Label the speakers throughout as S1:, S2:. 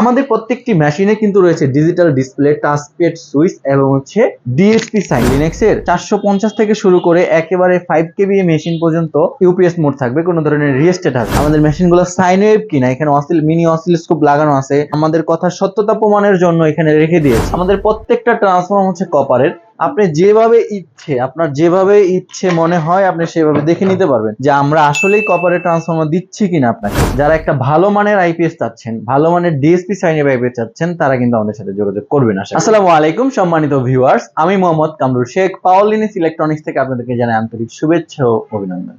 S1: আমাদের প্রত্যেকটি মেশিনে কিন্তু রয়েছে ডিজিটাল ডিসপ্লে টাচপেড সুইচ এবং হচ্ছে ডিএসপি সাইন লিনেক্সের চারশো পঞ্চাশ থেকে শুরু করে একেবারে ফাইভ কেবি মেশিন পর্যন্ত ইউপিএস মোড থাকবে, কোনো ধরনের রিয়েস্টেট হবে আমাদের মেশিনগুলো সাইন ওয়েভ কিনা, এখানে অসিল মিনি অসিলোস্কোপ লাগানো আছে, আমাদের কথা সত্যতা প্রমাণের জন্য এখানে রেখে দিয়েছে। আমাদের প্রত্যেকটা ট্রান্সফর্ম হচ্ছে কপারের আপনি যেভাবে ইচ্ছে, আপনার যেভাবে ইচ্ছে মনে হয়, আপনি সেভাবে দেখে নিতে পারবেন যে আমরা আসলেই কপারের ট্রান্সফর্মার দিচ্ছি কিনা আপনাকে। যারা একটা ভালো মানের আইপিএস চাচ্ছেন, ভালো মানের ডিএসপি সাইনে আইপিএস চাচ্ছেন, তারা কিন্তু আমাদের সাথে যোগাযোগ করবেন আসসালামু আলাইকুম, সম্মানিত ভিউয়ার্স আমি মোহাম্মদ কামরুল শেখ পাওয়ালিনিস ইলেকট্রনিক্স থেকে আপনাদেরকে জানাই আন্তরিক শুভেচ্ছা ও অভিনন্দন।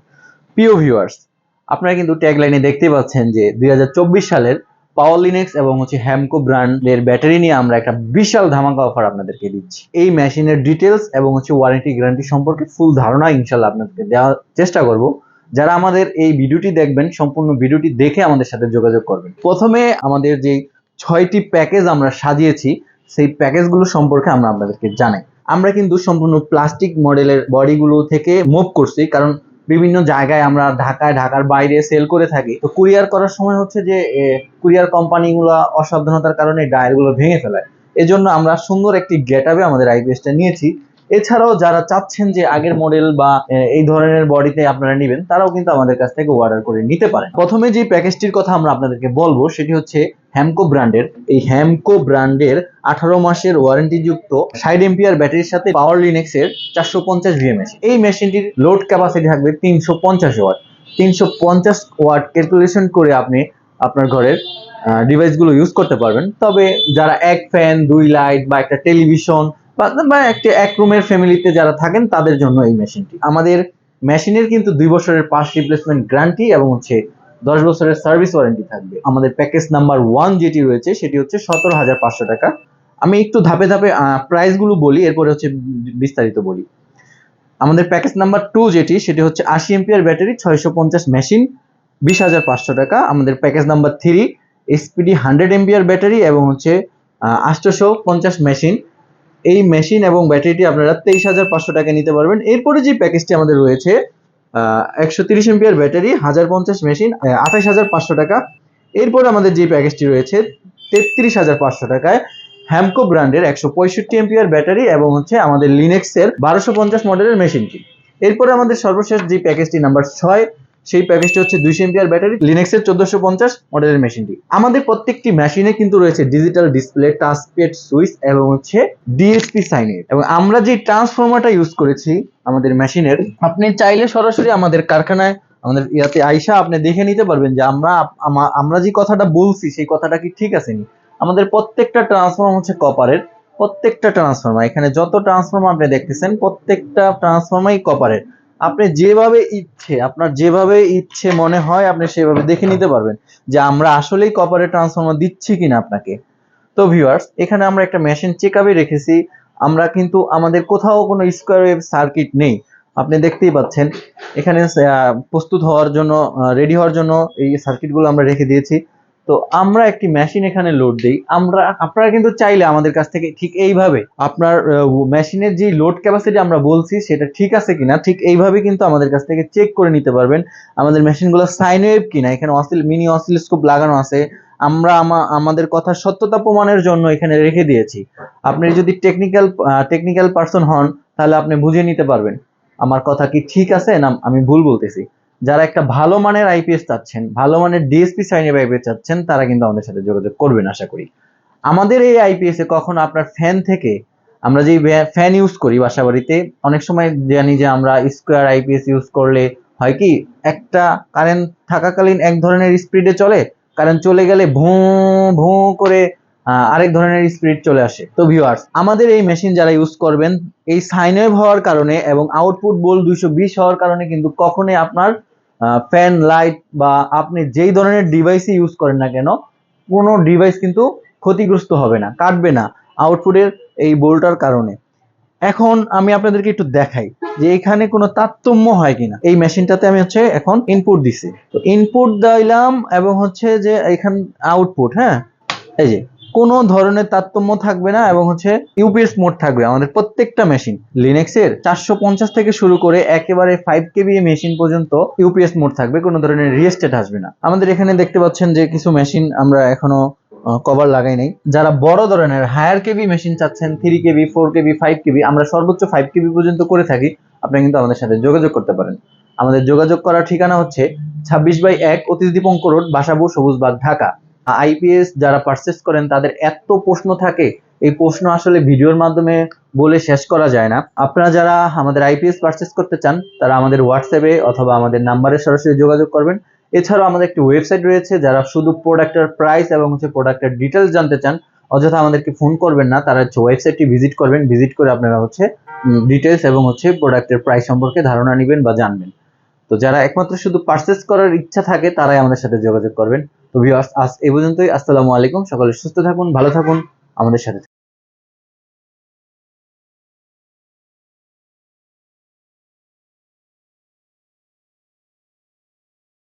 S1: প্রিয় ভিউয়ার্স আপনারা কিন্তু ট্যাগ লাইনে দেখতে পাচ্ছেন যে দুই হাজার চব্বিশ সালের পাওয়ার লিনেক্স এবং হচ্ছে হ্যামকো ব্র্যান্ডের ব্যাটারি নিয়ে আমরা একটা বিশাল ধামাকা অফার আপনাদেরকে দিচ্ছি। এই মেশিনের ডিটেলস এবং হচ্ছে ওয়ারেন্টি গ্যারান্টি সম্পর্কে ফুল ধারণা ইনশাল্লাহ আপনাদেরকে দেওয়ার চেষ্টা করব। যারা আমাদের এই ভিডিওটি দেখবেন, সম্পূর্ণ ভিডিওটি দেখে আমাদের সাথে যোগাযোগ করবেন। প্রথমে আমাদের যে ছয়টি প্যাকেজ আমরা সাজিয়েছি, সেই প্যাকেজগুলো সম্পর্কে আমরা আপনাদেরকে জানাই। আমরা কিন্তু সম্পূর্ণ প্লাস্টিক মডেলের বডিগুলো থেকে মুভ করছি, কারণ বিভিন্ন জায়গায় আমরা ঢাকায়, ঢাকার বাইরে সেল করে থাকি। তো কুরিয়ার করার সময় হচ্ছে যে কুরিয়ার কোম্পানিগুলো অসাবধানতার কারণে ডায়ারগুলো ভেঙে ফেলায়। এজন্য আমরা সুন্দর একটি গেটআপে আমাদের আইপিএসটা নিয়েছি। এছাড়াও যারা চাচ্ছেন যে আগের মডেল বা এই ধরনের বডিতে আপনারা নেবেন, তারাও কিন্তু আমাদের কাছ থেকে অর্ডার করে নিতে পারেন। প্রথমে যে প্যাকেজটির কথা আমরা আপনাদেরকে বলব, সেটি হচ্ছে হ্যামকো ব্র্যান্ডের। এই হ্যামকো ব্র্যান্ডের আঠারো মাসের ওয়ারেন্টি যুক্ত সাইড এম্পিয়ার ব্যাটারির সাথে পাওয়ার লিনেক্স এর চারশো পঞ্চাশ ভিএমএস এই মেশিনটির লোড ক্যাপাসিটি থাকবে তিনশো পঞ্চাশ ওয়াট তিনশো পঞ্চাশ ওয়াট ক্যালকুলেশন করে আপনি আপনার ঘরের ডিভাইসগুলো ইউজ করতে পারবেন। তবে যারা এক ফ্যান দুই লাইট বা একটা টেলিভিশন বা একটা এক রুমের ফ্যামিলিতে যারা থাকেন, তাদের জন্য এই মেশিনটি। আমাদের মেশিনের কিন্তু দুই বছরের পাস রিপ্লেসমেন্ট গ্যারান্টি এবং হচ্ছে দশ বছরের সার্ভিস ওয়ারেন্টি থাকবে। আমাদের প্যাকেজ নাম্বার ওয়ান যেটি রয়েছে, সেটি হচ্ছে সতেরো হাজার পাঁচশো টাকা। আমি একটু ধাপে ধাপে প্রাইসগুলো বলি, এরপরে হচ্ছে বিস্তারিত বলি। আমাদের প্যাকেজ নাম্বার টু যেটি, সেটি হচ্ছে আশি এমপিআর ব্যাটারি ছয়শো পঞ্চাশ মেশিন বিশ হাজার পাঁচশো টাকা। আমাদের package number three SPD hundred MPR battery এবং হচ্ছে আটশোশো পঞ্চাশ মেশিন এই মেশিন এবং ব্যাটারিটি আপনারা তেইশ হাজার পাঁচশো টাকা নিতে পারবেন। এরপরে যে প্যাকেজটি আমাদের রয়েছে একশো তিরিশ এমপিআর ব্যাটারি, হাজার পঞ্চাশ মেশিন আঠাশ হাজার পাঁচশো টাকা। এরপর আমাদের যে প্যাকেজটি রয়েছে, তেত্রিশ হাজার পাঁচশো টাকায় হ্যামকো ব্র্যান্ডের একশো পঁয়ষট্টি এমপিআর ব্যাটারি এবং হচ্ছে আমাদের লিনেক্সের বারোশো পঞ্চাশ মডেলের মেশিনটি এরপরে আমাদের সর্বশেষ যে প্যাকেজটি নাম্বার ছয় সেই প্যাকেজটি হচ্ছে দুইশো এমপিআর ব্যাটারি লিনেক্সের চোদ্দশো পঞ্চাশ মডেলের মেশিনটি আমাদের প্রত্যেকটি মেশিনে কিন্তু রয়েছে ডিজিটাল ডিসপ্লে টাচপ্যাড সুইচ এবং হচ্ছে ডিএসপি সাইনের এবং আমরা যে ট্রান্সফর্মারটা ইউজ করেছি আমাদের মেশিনের আপনি চাইলে সরাসরি আমাদের কারখানায়, আমাদের ইয়াতে আইসা আপনি দেখে নিতে পারবেন যে আমরা আমরা যে কথাটা বলছি সেই কথাটা কি ঠিক আছে আমাদের প্রত্যেকটা ট্রান্সফর্ম হচ্ছে কপারের প্রত্যেকটা ট্রান্সফর্মার এখানে যত ট্রান্সফর্মার আপনি দেখতেছেন, প্রত্যেকটা ট্রান্সফর্মারই কপারের আপনি যেভাবে ইচ্ছে, আপনার যেভাবে ইচ্ছে মনে হয়, আপনি সেভাবে দেখে নিতে পারবেন যে আমরা আসলেই কপারের ট্রান্সফর্মার দিচ্ছি কিনা আপনাকে। তো ভিউয়ার্স এখানে আমরা একটা মেশিন চেক রেখেছি। আমরা কিন্তু আমাদের কোথাও কোনো স্কোয়ার ওয়েভ সার্কিট নেই। আপনি দেখতেই পাচ্ছেন, এখানে প্রস্তুত হওয়ার জন্য রেডি হওয়ার জন্য এই সার্কিটগুলো আমরা রেখে দিয়েছি। তো আমরা একটি মেশিন এখানে লোড দিই। আমরা, আপনারা কিন্তু চাইলে আমাদের কাছ থেকে ঠিক এইভাবে আপনার মেশিনের যে লোড ক্যাপাসিটি আমরা বলছি, সেটা ঠিক আছে কিনা, ঠিক এইভাবে কিন্তু আমাদের কাছ থেকে চেক করে নিতে পারবেন আমাদের মেশিনগুলো সাইন ওয়েভ কিনা। এখানে অসিল মিনি অসিলোস্কোপ লাগানো আছে। আমরা আমাদের কথার সত্যতা প্রমাণের জন্য এখানে রেখে দিয়েছি। আপনি যদি টেকনিক্যাল টেকনিক্যাল পার্সন হন, তাহলে আপনি বুঝে নিতে পারবেন। আমার কথা কি ঠিক আছে না আমি ভুল বলতেছি? যারা একটা ভালো মানের আইপিএস চাচ্ছেন, ভালো মানের ডিএসপি সাইনের আইপিএস চাচ্ছেন, তারা কিন্তু আমাদের সাথে যোগাযোগ করবেন আশা করি। আমাদের এই আইপিএস এ কখনো আপনার ফ্যান থেকে আমরা যে ফ্যান ইউজ করি বাসা বাড়িতে অনেক সময় জানি যে আমরা স্কোয়ার আইপিএস ইউজ করলে হয় কি, একটা কারেন্ট থাকাকালীন এক ধরনের স্পিডে চলে কারেন্ট চলে গেলে ভুঁ ভুঁ করে আরেক ধরনের স্পিড চলে আসে। তো ভিউয়ার্স আমাদের এই মেশিন যারা ইউজ করবেন, এই সাইন ওয়েভ হওয়ার কারণে এবং আউটপুট বোল দুইশো হওয়ার কারণে কিন্তু কখনোই আপনার ফ্যান লাইট বা আপনি যেই ধরনের ডিভাইসই ইউজ করেন না কেন, কোনো ডিভাইস কিন্তু ক্ষতিগ্রস্ত হবে না, কাটবে না আউটপুটের এই বোল্টার কারণে। এখন আমি আপনাদেরকে একটু দেখাই যে এখানে কোনো তারতম্য হয় কিনা। এই মেশিনটাতে আমি হচ্ছে এখন ইনপুট দিছি। তো ইনপুট দিলাম এবং হচ্ছে যে এখান আউটপুট হ্যাঁ? এই যে কোনো ধরনের তারতম্য থাকবে না এবং হচ্ছে ইউপিএস মোড থাকবে। আমাদের প্রত্যেকটা মেশিন লিনেক্সের চারশো পঞ্চাশ থেকে শুরু করে একেবারে ফাইভ কেবি মেশিন পর্যন্ত ইউপিএস মোড থাকবে, কোনো ধরনের রিয়েস্টেট আসবে না। আমাদের এখানে দেখতে পাচ্ছেন যে কিছু মেশিন আমরা এখনও কভার লাগাই নাই। যারা বড় ধরনের হায়ার কেবি মেশিন চাচ্ছেন three KB four KB five KB আমরা সর্বোচ্চ ফাইভ কেবি পর্যন্ত করে থাকি, আপনি কিন্তু আমাদের সাথে যোগাযোগ করতে পারেন। আমাদের যোগাযোগ করার ঠিকানা হচ্ছে ছাব্বিশ বাই এক অতীশ দীপঙ্ক রোড, বাসাবু সবুজবাগ ঢাকা। আইপিএস যারা পারচেস করেন, তাদের এত প্রশ্ন থাকে। এই প্রশ্ন আসলে ভিডিওর মাধ্যমে বলে শেষ করা যায় না। আপনারা যারা আমাদের আইপিএস পারচেস করতে চান, তারা আমাদের হোয়াটসঅ্যাপে অথবা আমাদের নাম্বারে সরাসরি যোগাযোগ করবেন। এছাড়াও আমাদের একটি ওয়েবসাইট রয়েছে, যারা শুধু প্রোডাক্টের প্রাইস এবং হচ্ছে প্রোডাক্টের ডিটেলস জানতে চান, অযথা আমাদেরকে ফোন করবেন না, তারা হচ্ছে ওয়েবসাইটটি ভিজিট করবেন। ভিজিট করে আপনারা হচ্ছে ডিটেলস এবং হচ্ছে প্রোডাক্টের প্রাইস সম্পর্কে ধারণা নেবেন বা জানবেন। তো যারা একমাত্র শুধু পারচেস করার ইচ্ছা থাকে, তারাই আমাদের সাথে যোগাযোগ করবেন। তো ভিউয়ার্স আজ এই পর্যন্তই। আসসালামু আলাইকুম। সকলে সুস্থ থাকুন ভালো থাকুন। আমাদের সাথে।